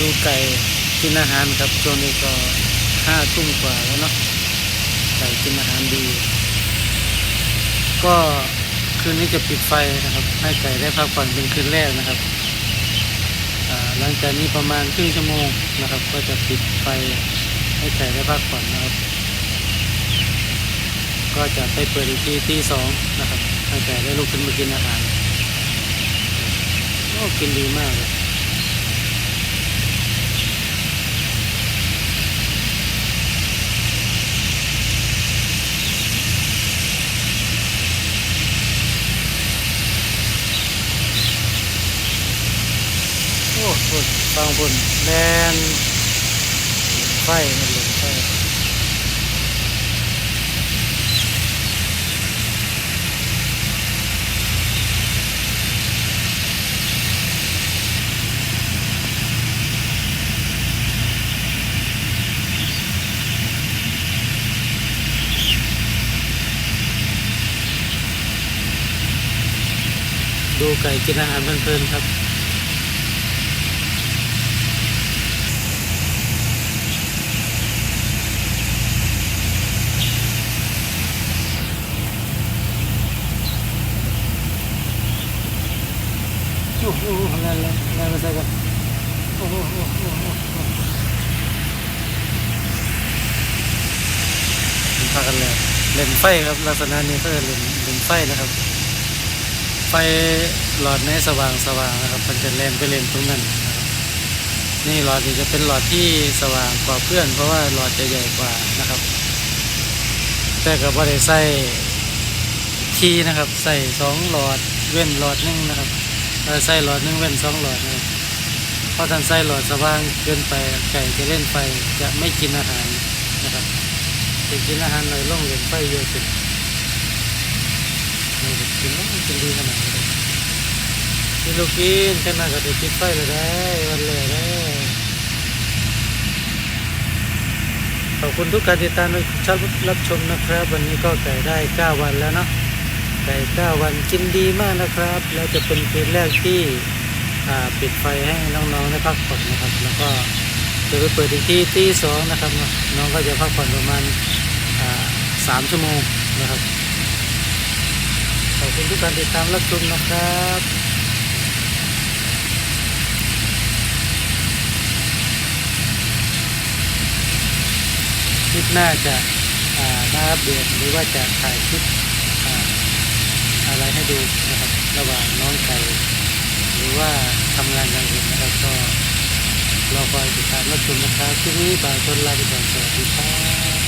ดูไก่กินอาหารครับช่วงนี้ก็ห้าทุ่มกว่าแล้วเนาะไก่กินอาหารดี ก็คืนนี้จะปิดไฟนะครับ ให้ไก่ได้พักผ่อนเป็นคืนแรกนะครับหลังจากนี้ประมาณครึ่งชั่วโมงนะครับ ก็จะปิดไฟให้ไก่ได้พักผ่อนนะครับ ก็จะไปเปิดอีกทีที่สองนะครับให้ไก่ได้ลุกขึ้นมากินอาหารโอ้กินดีมากเลย พุ่นฟังฝุ่นแลนไฟมันเลยไฟดูไก่กินอาหารเพลินๆครับ อ้โหนั่นแหละนั่นมาใส่กันโอ้โหโอ้โหพากันเลยเล่นไฟครับลักษณะนี้ก็เล่นเล่นไฟนะครับ ไฟหลอดในสว่างสว่างนะครับ มันจะเล่นไปเล่นตรงนั้นนี่หลอดนี้จะเป็นหลอดที่สว่างกว่าเพื่อน เพราะว่าหลอดจะใหญ่กว่านะครับ แต่ก็บ่ได้ใส่ทีนะครับ ใส่สองหลอดเว้นหลอดหนึงนะครับ ใส่หลอดหนึงเว้นสองหลอดนะครับเพราะท่านใส่หลอดสว่างเกินไปไก่จะเล่นไฟจะไม่กินอาหารนะครับจะกินอาหารหน่อยล่องเล่นไฟเยอะขึ้นนี่กินแล้วกินดีขนาดนี้ลูกกินขนาดก็ได้กินไฟเลยได้วันเลยได้ขอบคุณทุกการติดตามและรับชมนะครับ วันนี้ก็ไก่ได้ 9 วันแล้วเนาะ ไก่เก้าวันกินดีมากนะครับ แล้วจะเป็นคืนแรกที่ปิดไฟให้น้องๆได้พักผ่อนนะครับ แล้วก็จะไปเปิดอีกที่ตีสองนะครับ น้องก็จะพักผ่อนประมาณสามชั่วโมงนะครับขอบคุณทุกการติดตามรับชมนะครับคลิปหน้าจะอ่ามาอัปเดตหรือว่าจะถ่ายคลิป อะไรให้ดูนะครับ ระหว่างน้องไก่หรือว่าทำงานอย่างอื่นนะครับก็รอคอยติดตามรับชมนะครับที่นี้บ่าวชนลาไปก่อนสวัสดีครับ